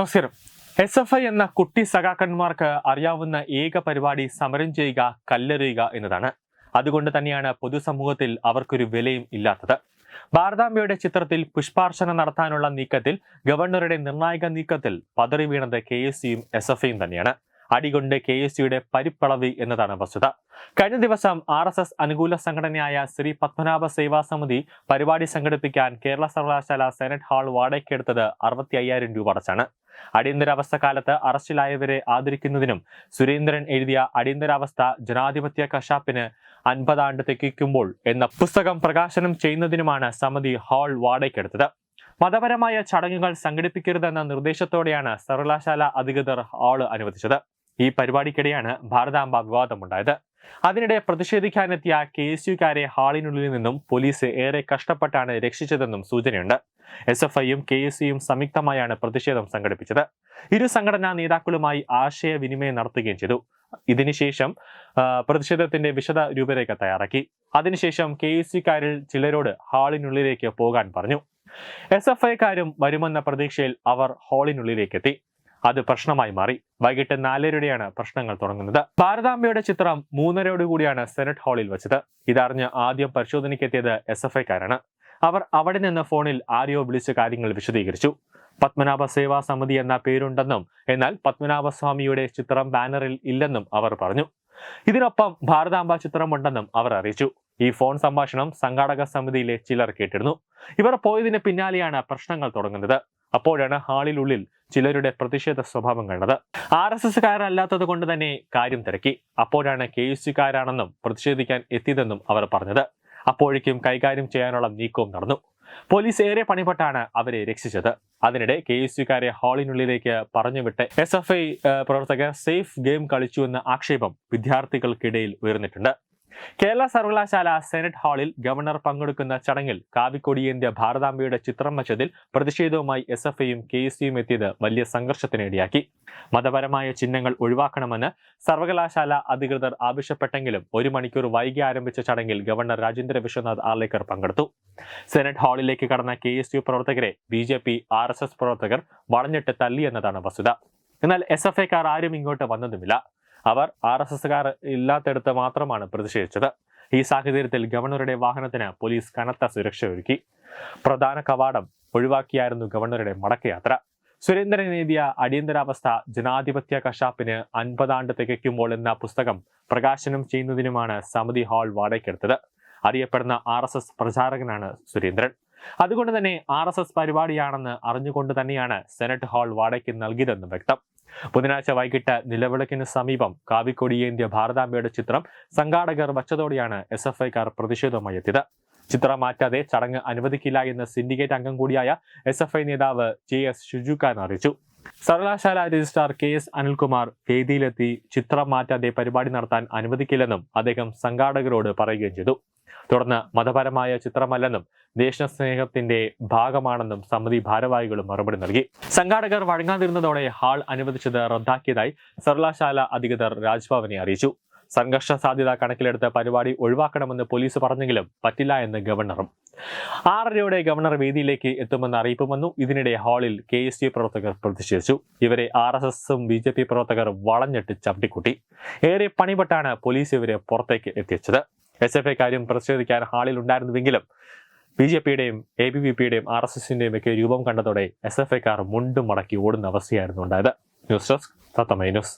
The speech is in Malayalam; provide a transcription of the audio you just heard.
നമസ്കാരം. എസ് എഫ് ഐ എന്ന കുട്ടി സഖാക്കന്മാർക്ക് അറിയാവുന്ന ഏക പരിപാടി സമരം ചെയ്യുക കല്ലെറിയുക എന്നതാണ്. അതുകൊണ്ട് തന്നെയാണ് പൊതുസമൂഹത്തിൽ അവർക്കൊരു വിലയും ഇല്ലാത്തത്. ഭാരതാംബയുടെ ചിത്രത്തിൽ പുഷ്പാർച്ചന നടത്താനുള്ള നീക്കത്തിൽ ഗവർണറുടെ നിർണായക നീക്കത്തിൽ പതറി വീണത് കെ എസ് സിയും എസ് എഫ് ഐയും തന്നെയാണ്. അടികൊണ്ട് കെ എസ് സിയുടെ പരിപ്പളവി എന്നതാണ് വസ്തുത. കഴിഞ്ഞ ദിവസം ആർ എസ് എസ് അനുകൂല സംഘടനയായ ശ്രീ പത്മനാഭ സേവാ സമിതി പരിപാടി സംഘടിപ്പിക്കാൻ കേരള സർവകലാശാല സെനറ്റ് ഹാൾ വാടകയ്ക്കെടുത്തത് അറുപത്തി അയ്യായിരം രൂപ അടച്ചാണ്. അടിയന്തരാവസ്ഥ കാലത്ത് അറസ്റ്റിലായവരെ ആദരിക്കുന്നതിനും സുരേന്ദ്രൻ എഴുതിയ അടിയന്തരാവസ്ഥ ജനാധിപത്യ കശാപ്പിന് അൻപതാണ്ട് തെക്കിക്കുമ്പോൾ എന്ന പുസ്തകം പ്രകാശനം ചെയ്യുന്നതിനുമാണ് സമിതി ഹാൾ വാടകയ്ക്കെടുത്തത്. മതപരമായ ചടങ്ങുകൾ സംഘടിപ്പിക്കരുതെന്ന നിർദ്ദേശത്തോടെയാണ് സർവകലാശാല അധികൃതർ ഹാൾ അനുവദിച്ചത്. ഈ പരിപാടിക്കിടെയാണ് ഭാരതാംബ വിവാദമുണ്ടായത്. അതിനിടെ പ്രതിഷേധിക്കാനെത്തിയ കെ എസ് യുക്കാരെ ഹാളിനുള്ളിൽ നിന്നും പോലീസ് ഏറെ കഷ്ടപ്പെട്ടാണ് രക്ഷിച്ചതെന്നും സൂചനയുണ്ട്. എസ് എഫ് ഐയും കെ എസ് യുയും സംയുക്തമായാണ് പ്രതിഷേധം സംഘടിപ്പിച്ചത്. ഇരു സംഘടനാ നേതാക്കളുമായി ആശയവിനിമയം നടത്തുകയും ചെയ്തു. ഇതിനുശേഷം പ്രതിഷേധത്തിന്റെ വിശദ രൂപരേഖ തയ്യാറാക്കി. അതിനുശേഷം കെ എസ് സിക്കാരിൽ ചിലരോട് ഹാളിനുള്ളിലേക്ക് പോകാൻ പറഞ്ഞു. എസ് എഫ് ഐക്കാരും വരുമെന്ന പ്രതീക്ഷയിൽ അവർ ഹാളിനുള്ളിലേക്ക് എത്തി അത് പ്രശ്നമായി മാറി. വൈകിട്ട് നാലരയോടെയാണ് പ്രശ്നങ്ങൾ തുടങ്ങുന്നത്. ഭാരതാംബയുടെ ചിത്രം മൂന്നരയോടുകൂടിയാണ് സെനറ്റ് ഹാളിൽ വെച്ചത്. ഇതറിഞ്ഞ് ആദ്യം പരിശോധനയ്ക്കെത്തിയത് എസ് എഫ് ഐക്കാരാണ്. അവർ അവിടെ നിന്ന് ഫോണിൽ ആരെയോ വിളിച്ച് കാര്യങ്ങൾ വിശദീകരിച്ചു. പത്മനാഭ സേവാ സമിതി എന്ന പേരുണ്ടെന്നും എന്നാൽ പത്മനാഭസ്വാമിയുടെ ചിത്രം ബാനറിൽ ഇല്ലെന്നും അവർ പറഞ്ഞു. ഇതിനൊപ്പം ഭാരതാംബ ചിത്രമുണ്ടെന്നും അവർ അറിയിച്ചു. ഈ ഫോൺ സംഭാഷണം സംഘാടക സമിതിയിലെ ചിലർ കേട്ടിരുന്നു. ഇവർ പോയതിന് പിന്നാലെയാണ് പ്രശ്നങ്ങൾ തുടങ്ങുന്നത്. അപ്പോഴാണ് ഹാളിനുള്ളിൽ ചിലരുടെ പ്രതിഷേധ സ്വഭാവം കണ്ടത്. ആർ എസ് എസ്സുകാരല്ലാത്തത് കൊണ്ട് തന്നെ കാര്യം തിരക്കി. അപ്പോഴാണ് കെ എസ് സിക്കാരാണെന്നും പ്രതിഷേധിക്കാൻ എത്തിയതെന്നും അവർ പറഞ്ഞത്. അപ്പോഴേക്കും കൈകാര്യം ചെയ്യാനുള്ള നീക്കവും നടന്നു. പോലീസ് ഏറെ പണിപ്പെട്ടാണ് അവരെ രക്ഷിച്ചത്. അതിനിടെ കെ എസ് യുക്കാരെ ഹാളിനുള്ളിലേക്ക് പറഞ്ഞുവിട്ട് എസ് എഫ് ഐ പ്രവർത്തകർ സേഫ് ഗെയിം കളിച്ചുവെന്ന ആക്ഷേപം വിദ്യാർത്ഥികൾക്കിടയിൽ ഉയർന്നിട്ടുണ്ട്. കേരള സർവകലാശാല സെനറ്റ് ഹാളിൽ ഗവർണർ പങ്കെടുക്കുന്ന ചടങ്ങിൽ കാവിക്കൊടിയേന്ത്യ ഭാരതാംബയുടെ ചിത്രം വച്ചതിൽ പ്രതിഷേധവുമായി എസ് എഫ് ഐയും കെ എസ് യുവും എത്തിയത് വലിയ സംഘർഷത്തിനിടയാക്കി മതപരമായ ചിഹ്നങ്ങൾ ഒഴിവാക്കണമെന്ന് സർവകലാശാല അധികൃതർ ആവശ്യപ്പെട്ടെങ്കിലും ഒരു മണിക്കൂർ വൈകി ആരംഭിച്ച ചടങ്ങിൽ ഗവർണർ രാജേന്ദ്ര വിശ്വനാഥ് ആർലേക്കർ പങ്കെടുത്തു. സെനറ്റ് ഹാളിലേക്ക് കടന്ന കെ എസ് യു പ്രവർത്തകരെ B J P R S S പ്രവർത്തകർ വളഞ്ഞിട്ട് തല്ലി എന്നതാണ് വസ്തുത. എന്നാൽ എസ് എഫ് ഐക്കാർ ആരും ഇങ്ങോട്ട് വന്നതുമില്ല. അവർ ആർ എസ് എസ്സുകാർ ഇല്ലാത്തടത്ത് മാത്രമാണ് പ്രതിഷേധിച്ചത്. ഈ സാഹചര്യത്തിൽ ഗവർണറുടെ വാഹനത്തിന് പോലീസ് കനത്ത സുരക്ഷ ഒരുക്കി. പ്രധാന കവാടം ഒഴിവാക്കിയായിരുന്നു ഗവർണറുടെ മടക്കയാത്ര. സുരേന്ദ്രൻ എഴുതിയ അടിയന്തരാവസ്ഥ ജനാധിപത്യ കശാപ്പിന് അൻപതാണ്ട് തികയ്ക്കുമ്പോൾ എന്ന പുസ്തകം പ്രകാശനം ചെയ്യുന്നതിനുമാണ് സമിതി ഹാൾ വാടകയ്ക്കെടുത്തത്. അറിയപ്പെടുന്ന ആർ എസ് എസ് പ്രചാരകനാണ് സുരേന്ദ്രൻ. അതുകൊണ്ട് തന്നെ ആർ എസ് എസ് പരിപാടിയാണെന്ന് അറിഞ്ഞുകൊണ്ട് തന്നെയാണ് സെനറ്റ് ഹാൾ വാടകയ്ക്ക് നൽകിയതെന്ന് വ്യക്തം. ബുധനാഴ്ച വൈകിട്ട് നിലവിളക്കിന് സമീപം കാവിക്കൊടിയേന്ത്യ ഭാരതാംബയുടെ ചിത്രം സംഘാടകർ വച്ചതോടെയാണ് എസ് എഫ് ഐക്കാർ പ്രതിഷേധവുമായി എത്തിയത്. ചിത്രം മാറ്റാതെ ചടങ്ങ് അനുവദിക്കില്ല എന്ന് സിൻഡിക്കേറ്റ് അംഗം കൂടിയായ എസ് എഫ് ഐ നേതാവ് ജെ എസ് ഷുജുഖാൻ അറിയിച്ചു. സർവകലാശാല രജിസ്ട്രാർ കെ എസ് അനിൽകുമാർ വേദിയിലെത്തി ചിത്രം മാറ്റാതെ പരിപാടി നടത്താൻ അനുവദിക്കില്ലെന്നും അദ്ദേഹം സംഘാടകരോട് പറയുകയും ചെയ്തു. തുടർന്ന് മതപരമായ ചിത്രമല്ലെന്നും ദേശസ്നേഹത്തിന്റെ ഭാഗമാണെന്നും സമിതി ഭാരവാഹികളും മറുപടി നൽകി. സംഘാടകർ വഴങ്ങാതിരുന്നതോടെ ഹാൾ അനുവദിച്ചത് റദ്ദാക്കിയതായി സർവകലാശാല അധികൃതർ രാജ്ഭവനെ അറിയിച്ചു. സംഘർഷ സാധ്യത കണക്കിലെടുത്ത് പരിപാടി ഒഴിവാക്കണമെന്ന് പോലീസ് പറഞ്ഞെങ്കിലും പറ്റില്ല എന്ന് ഗവർണറും. ആറരയോടെ ഗവർണർ വേദിയിലേക്ക് എത്തുമെന്ന് അറിയിപ്പ് വന്നു. ഇതിനിടെ ഹാളിൽ കെ എസ് യു പ്രവർത്തകർ പ്രതിഷേധിച്ചു. ഇവരെ ആർ എസ് എസും ബി ജെ പി പ്രവർത്തകർ വളഞ്ഞിട്ട് ചവിട്ടിക്കൂട്ടി. ഏറെ പണിപ്പെട്ടാണ് പോലീസ് ഇവരെ പുറത്തേക്ക് എത്തിച്ചത്. എസ് എഫ് ഐക്കാരും പ്രതിഷേധിക്കാൻ ഹാളിൽ ഉണ്ടായിരുന്നുവെങ്കിലും ബി ജെ പിയുടെയും എ ബി വി പിയുടെയും ആർ എസ് എസിന്റെയും ഒക്കെ രൂപം കണ്ടതോടെ എസ് എഫ് ഐക്കാർ മുണ്ടും മടക്കി ഓടുന്ന അവസ്ഥയായിരുന്നു ഉണ്ടായത്. ന്യൂസ് ഡെസ്ക് തത്തമൈ ന്യൂസ്.